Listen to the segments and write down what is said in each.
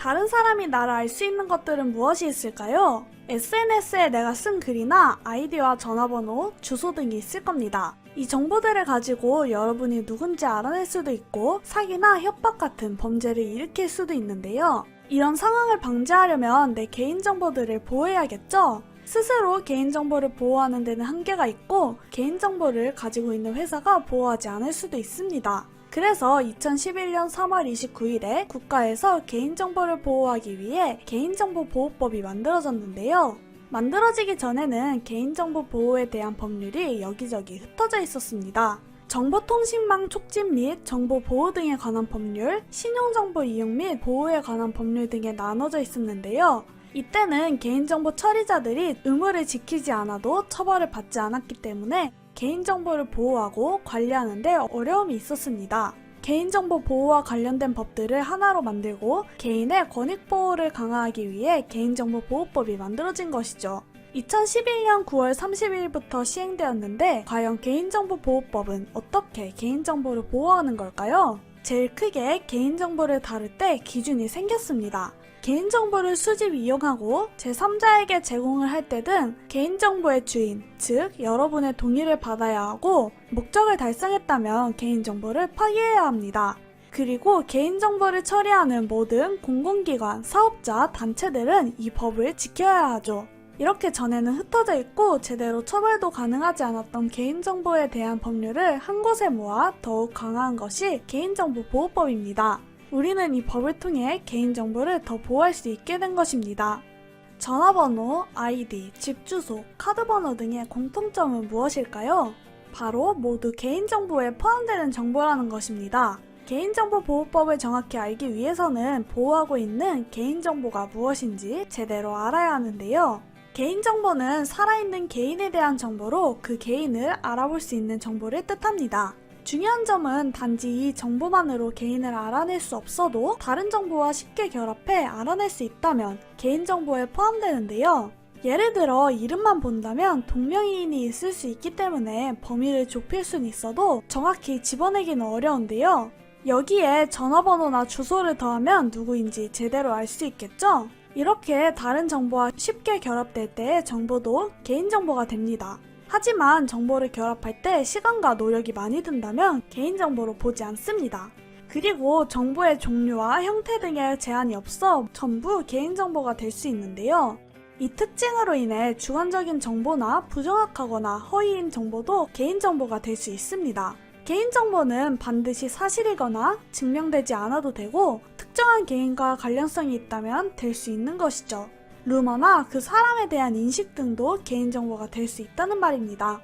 다른 사람이 나를 알 수 있는 것들은 무엇이 있을까요? SNS에 내가 쓴 글이나 아이디와 전화번호, 주소 등이 있을 겁니다. 이 정보들을 가지고 여러분이 누군지 알아낼 수도 있고 사기나 협박 같은 범죄를 일으킬 수도 있는데요. 이런 상황을 방지하려면 내 개인정보들을 보호해야겠죠? 스스로 개인정보를 보호하는 데는 한계가 있고 개인정보를 가지고 있는 회사가 보호하지 않을 수도 있습니다. 그래서 2011년 3월 29일에 국가에서 개인정보를 보호하기 위해 개인정보보호법이 만들어졌는데요. 만들어지기 전에는 개인정보 보호에 대한 법률이 여기저기 흩어져 있었습니다. 정보통신망 촉진 및 정보 보호 등에 관한 법률, 신용정보 이용 및 보호에 관한 법률 등에 나눠져 있었는데요. 이때는 개인정보 처리자들이 의무를 지키지 않아도 처벌을 받지 않았기 때문에 개인정보를 보호하고 관리하는데 어려움이 있었습니다. 개인정보 보호와 관련된 법들을 하나로 만들고 개인의 권익보호를 강화하기 위해 개인정보보호법이 만들어진 것이죠. 2011년 9월 30일부터 시행되었는데 과연 개인정보보호법은 어떻게 개인정보를 보호하는 걸까요? 제일 크게 개인정보를 다룰 때 기준이 생겼습니다. 개인정보를 수집 이용하고 제3자에게 제공을 할 때 등 개인정보의 주인, 즉 여러분의 동의를 받아야 하고 목적을 달성했다면 개인정보를 파기해야 합니다. 그리고 개인정보를 처리하는 모든 공공기관, 사업자, 단체들은 이 법을 지켜야 하죠. 이렇게 전에는 흩어져 있고 제대로 처벌도 가능하지 않았던 개인정보에 대한 법률을 한 곳에 모아 더욱 강화한 것이 개인정보보호법입니다. 우리는 이 법을 통해 개인정보를 더 보호할 수 있게 된 것입니다. 전화번호, 아이디, 집 주소, 카드번호 등의 공통점은 무엇일까요? 바로 모두 개인정보에 포함되는 정보라는 것입니다. 개인정보보호법을 정확히 알기 위해서는 보호하고 있는 개인정보가 무엇인지 제대로 알아야 하는데요. 개인정보는 살아있는 개인에 대한 정보로 그 개인을 알아볼 수 있는 정보를 뜻합니다. 중요한 점은 단지 이 정보만으로 개인을 알아낼 수 없어도 다른 정보와 쉽게 결합해 알아낼 수 있다면 개인정보에 포함되는데요. 예를 들어 이름만 본다면 동명이인이 있을 수 있기 때문에 범위를 좁힐 순 있어도 정확히 집어내기는 어려운데요. 여기에 전화번호나 주소를 더하면 누구인지 제대로 알 수 있겠죠? 이렇게 다른 정보와 쉽게 결합될 때 정보도 개인정보가 됩니다. 하지만 정보를 결합할 때 시간과 노력이 많이 든다면 개인정보로 보지 않습니다. 그리고 정보의 종류와 형태 등의 제한이 없어 전부 개인정보가 될 수 있는데요. 이 특징으로 인해 주관적인 정보나 부정확하거나 허위인 정보도 개인정보가 될 수 있습니다. 개인정보는 반드시 사실이거나 증명되지 않아도 되고 특정한 개인과 관련성이 있다면 될 수 있는 것이죠. 루머나 그 사람에 대한 인식 등도 개인정보가 될 수 있다는 말입니다.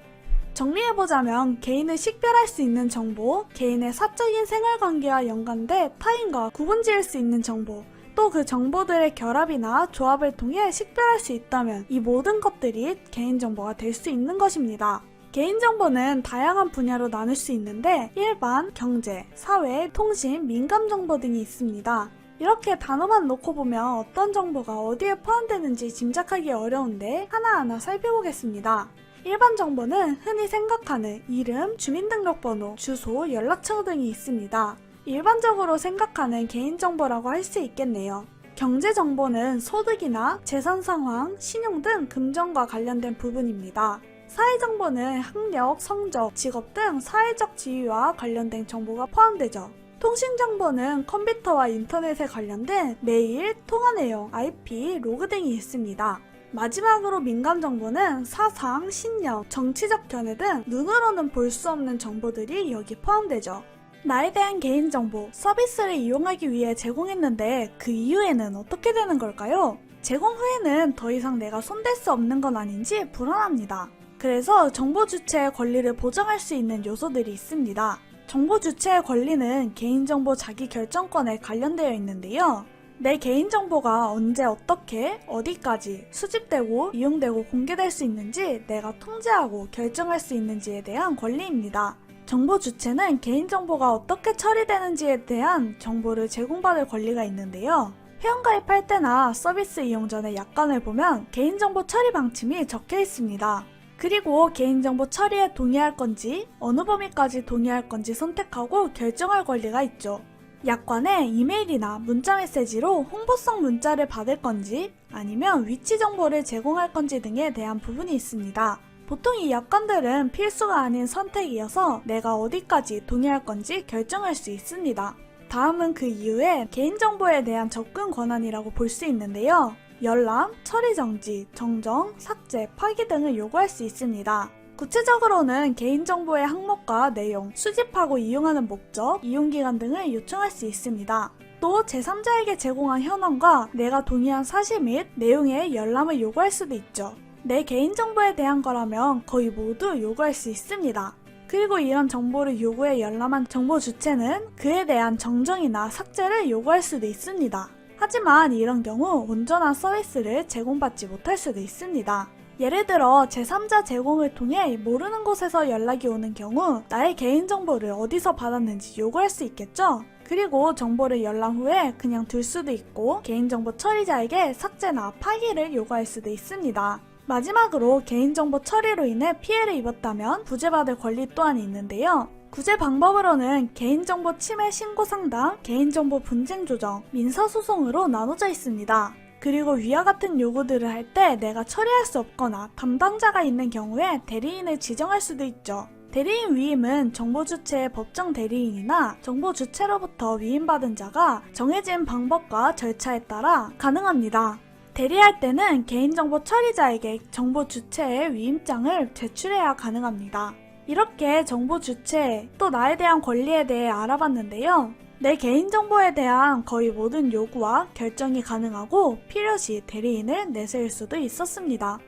정리해보자면 개인을 식별할 수 있는 정보, 개인의 사적인 생활관계와 연관돼 타인과 구분지을 수 있는 정보, 또 그 정보들의 결합이나 조합을 통해 식별할 수 있다면 이 모든 것들이 개인정보가 될 수 있는 것입니다. 개인정보는 다양한 분야로 나눌 수 있는데 일반, 경제, 사회, 통신, 민감정보 등이 있습니다. 이렇게 단어만 놓고 보면 어떤 정보가 어디에 포함되는지 짐작하기 어려운데 하나하나 살펴보겠습니다. 일반 정보는 흔히 생각하는 이름, 주민등록번호, 주소, 연락처 등이 있습니다. 일반적으로 생각하는 개인정보라고 할 수 있겠네요. 경제 정보는 소득이나 재산 상황, 신용 등 금전과 관련된 부분입니다. 사회 정보는 학력, 성적, 직업 등 사회적 지위와 관련된 정보가 포함되죠. 통신 정보는 컴퓨터와 인터넷에 관련된 메일, 통화 내용, IP, 로그 등이 있습니다. 마지막으로 민감 정보는 사상, 신념, 정치적 견해 등 눈으로는 볼 수 없는 정보들이 여기 포함되죠. 나에 대한 개인정보, 서비스를 이용하기 위해 제공했는데 그 이후에는 어떻게 되는 걸까요? 제공 후에는 더 이상 내가 손댈 수 없는 건 아닌지 불안합니다. 그래서 정보 주체의 권리를 보장할 수 있는 요소들이 있습니다. 정보 주체의 권리는 개인정보 자기 결정권에 관련되어 있는데요. 내 개인정보가 언제 어떻게 어디까지 수집되고 이용되고 공개될 수 있는지 내가 통제하고 결정할 수 있는지에 대한 권리입니다. 정보 주체는 개인정보가 어떻게 처리되는지에 대한 정보를 제공받을 권리가 있는데요. 회원가입할 때나 서비스 이용 전에 약관을 보면 개인정보 처리 방침이 적혀 있습니다. 그리고 개인정보 처리에 동의할 건지 어느 범위까지 동의할 건지 선택하고 결정할 권리가 있죠. 약관에 이메일이나 문자 메시지로 홍보성 문자를 받을 건지 아니면 위치 정보를 제공할 건지 등에 대한 부분이 있습니다. 보통 이 약관들은 필수가 아닌 선택이어서 내가 어디까지 동의할 건지 결정할 수 있습니다. 다음은 그 이후에 개인정보에 대한 접근 권한이라고 볼 수 있는데요. 열람, 처리 정지, 정정, 삭제, 파기 등을 요구할 수 있습니다. 구체적으로는 개인정보의 항목과 내용, 수집하고 이용하는 목적, 이용기간 등을 요청할 수 있습니다. 또 제3자에게 제공한 현황과 내가 동의한 사실 및 내용의 열람을 요구할 수도 있죠. 내 개인정보에 대한 거라면 거의 모두 요구할 수 있습니다. 그리고 이런 정보를 요구해 열람한 정보 주체는 그에 대한 정정이나 삭제를 요구할 수도 있습니다. 하지만 이런 경우 온전한 서비스를 제공받지 못할 수도 있습니다. 예를 들어 제3자 제공을 통해 모르는 곳에서 연락이 오는 경우 나의 개인정보를 어디서 받았는지 요구할 수 있겠죠? 그리고 정보를 열람 후에 그냥 둘 수도 있고 개인정보 처리자에게 삭제나 파기를 요구할 수도 있습니다. 마지막으로 개인정보 처리로 인해 피해를 입었다면 구제받을 권리 또한 있는데요. 구제 방법으로는 개인정보 침해 신고 상담, 개인정보 분쟁 조정, 민사소송으로 나눠져 있습니다. 그리고 위와 같은 요구들을 할 때 내가 처리할 수 없거나 담당자가 있는 경우에 대리인을 지정할 수도 있죠. 대리인 위임은 정보 주체의 법정 대리인이나 정보 주체로부터 위임받은 자가 정해진 방법과 절차에 따라 가능합니다. 대리할 때는 개인정보 처리자에게 정보 주체의 위임장을 제출해야 가능합니다. 이렇게 정보 주체 또 나에 대한 권리에 대해 알아봤는데요. 내 개인정보에 대한 거의 모든 요구와 결정이 가능하고 필요시 대리인을 내세울 수도 있었습니다.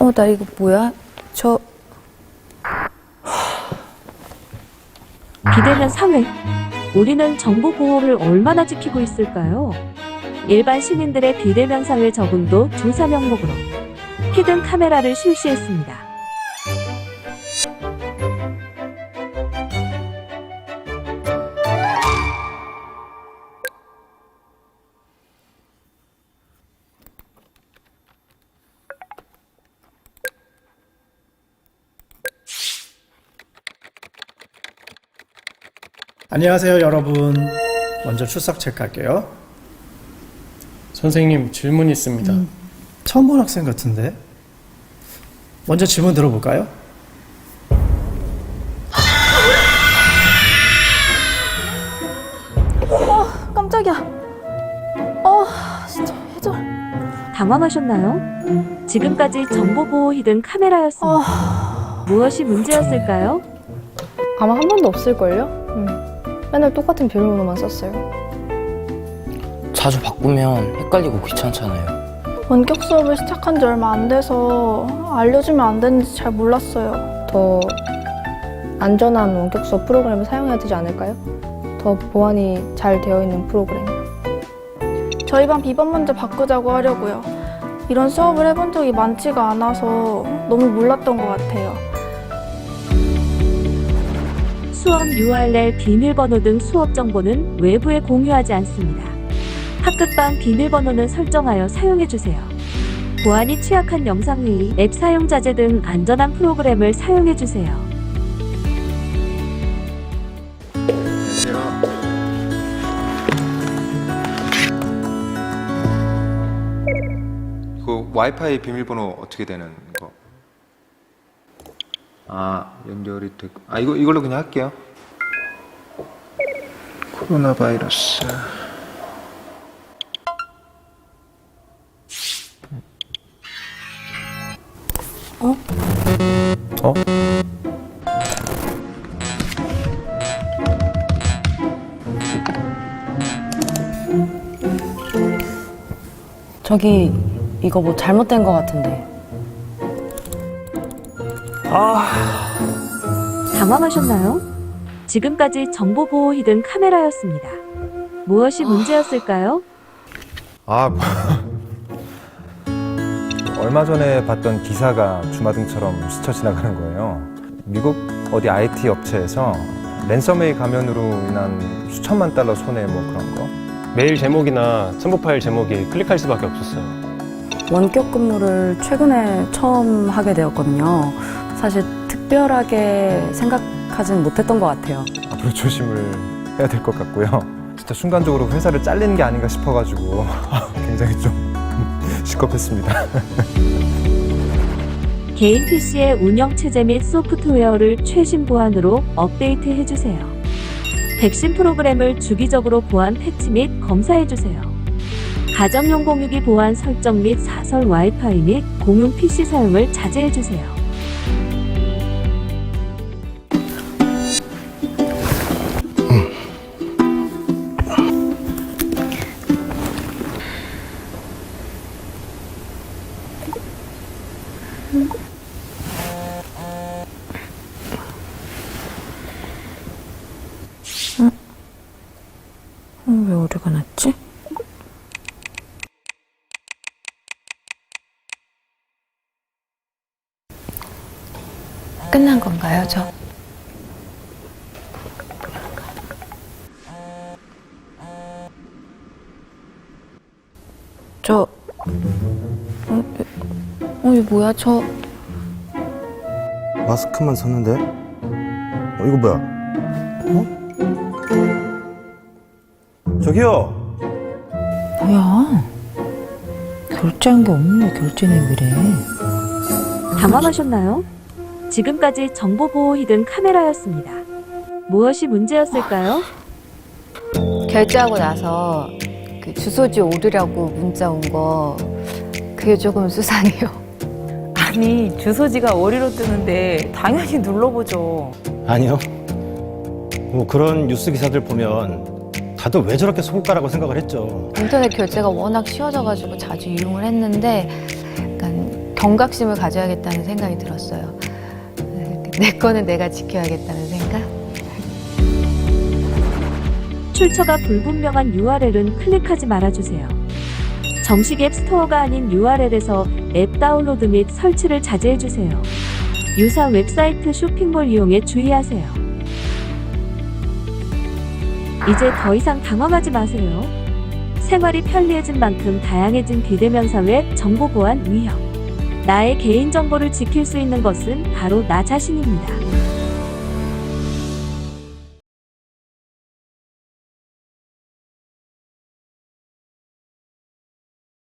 어, 나 이거 뭐야? 저, 비대면 사회. 우리는 정보 보호를 얼마나 지키고 있을까요? 일반 시민들의 비대면 사회 적응도 조사 명목으로 히든 카메라를 실시했습니다. 안녕하세요, 여러분. 먼저 출석 체크할게요. 선생님 질문 있습니다. 처음 본 학생 같은데? 먼저 질문 들어볼까요? 깜짝이야. 어, 진짜 해줘. 당황하셨나요? 지금까지 정보 보호 히든 카메라였습니다. 무엇이 문제였을까요? 아마 한 번도 없을걸요? 음. 맨날 똑같은 비밀번호만 썼어요. 자주 바꾸면 헷갈리고 귀찮잖아요. 원격 수업을 시작한 지 얼마 안 돼서 알려주면 안 되는지 잘 몰랐어요. 더 안전한 원격 수업 프로그램을 사용해야 되지 않을까요? 더 보안이 잘 되어 있는 프로그램. 저희 반 비번 먼저 바꾸자고 하려고요. 이런 수업을 해본 적이 많지가 않아서 너무 몰랐던 것 같아요. 수업 URL, 비밀번호 등 수업 정보는 외부에 공유하지 않습니다. 학급방 비밀번호는 설정하여 사용해주세요. 보안이 취약한 영상회의, 앱 사용 자제 등 안전한 프로그램을 사용해주세요. 그 와이파이 비밀번호 어떻게 되는 거? 아 연결이 되고 아 이거 이걸로 그냥 할게요. 코로나 바이러스. 어? 저기 이거 뭐 잘못된 것 같은데. 당황하셨나요? 지금까지 정보 보호 히든 카메라였습니다. 무엇이 문제였을까요? 아, 얼마 전에 봤던 기사가 주마등처럼 스쳐 지나가는 거예요. 미국 어디 IT 업체에서 랜섬웨이 가면으로 인한 수천만 달러 손해 뭐 그런 거. 메일 제목이나 첨부 파일 제목이 클릭할 수밖에 없었어요. 원격 근무를 최근에 처음 하게 되었거든요. 사실 특별하게 생각하진 못했던 것 같아요. 앞으로 조심을 해야 될 것 같고요. 진짜 순간적으로 회사를 잘리는 게 아닌가 싶어가지고 굉장히 좀 시겁했습니다. 개인 PC의 운영 체제 및 소프트웨어를 최신 보안으로 업데이트 해주세요. 백신 프로그램을 주기적으로 보안 패치 및 검사해주세요. 가정용 공유기 보안 설정 및 사설 와이파이 및 공용 PC 사용을 자제해주세요. 어, 왜 어디가 났지? 끝난 건가요, 저? 저, 어, 어, 이거 뭐야, 저, 마스크만 썼는데? 어, 이거 뭐야? 어? 저기요! 뭐야? 결제한 게 없는데 결제는 왜 이래? 당황하셨나요? 지금까지 정보보호 히든 카메라였습니다. 무엇이 문제였을까요? 결제하고 나서 그 주소지 오르라고 문자 온 거 그게 조금 수상해요. 아니, 주소지가 어리로 뜨는데 당연히 눌러보죠. 아니요. 뭐 그런 뉴스 기사들 보면 다들 왜 저렇게 속을까라고 생각을 했죠. 인터넷 결제가 워낙 쉬워져가지고 자주 이용을 했는데 약간 경각심을 가져야겠다는 생각이 들었어요. 내 거는 내가 지켜야겠다는 생각? 출처가 불분명한 URL은 클릭하지 말아주세요. 정식 앱 스토어가 아닌 URL에서 앱 다운로드 및 설치를 자제해주세요. 유사 웹사이트 쇼핑몰 이용에 주의하세요. 이제 더 이상 당황하지 마세요. 생활이 편리해진 만큼 다양해진 비대면 사회 정보 보안 위협. 나의 개인정보를 지킬 수 있는 것은 바로 나 자신입니다.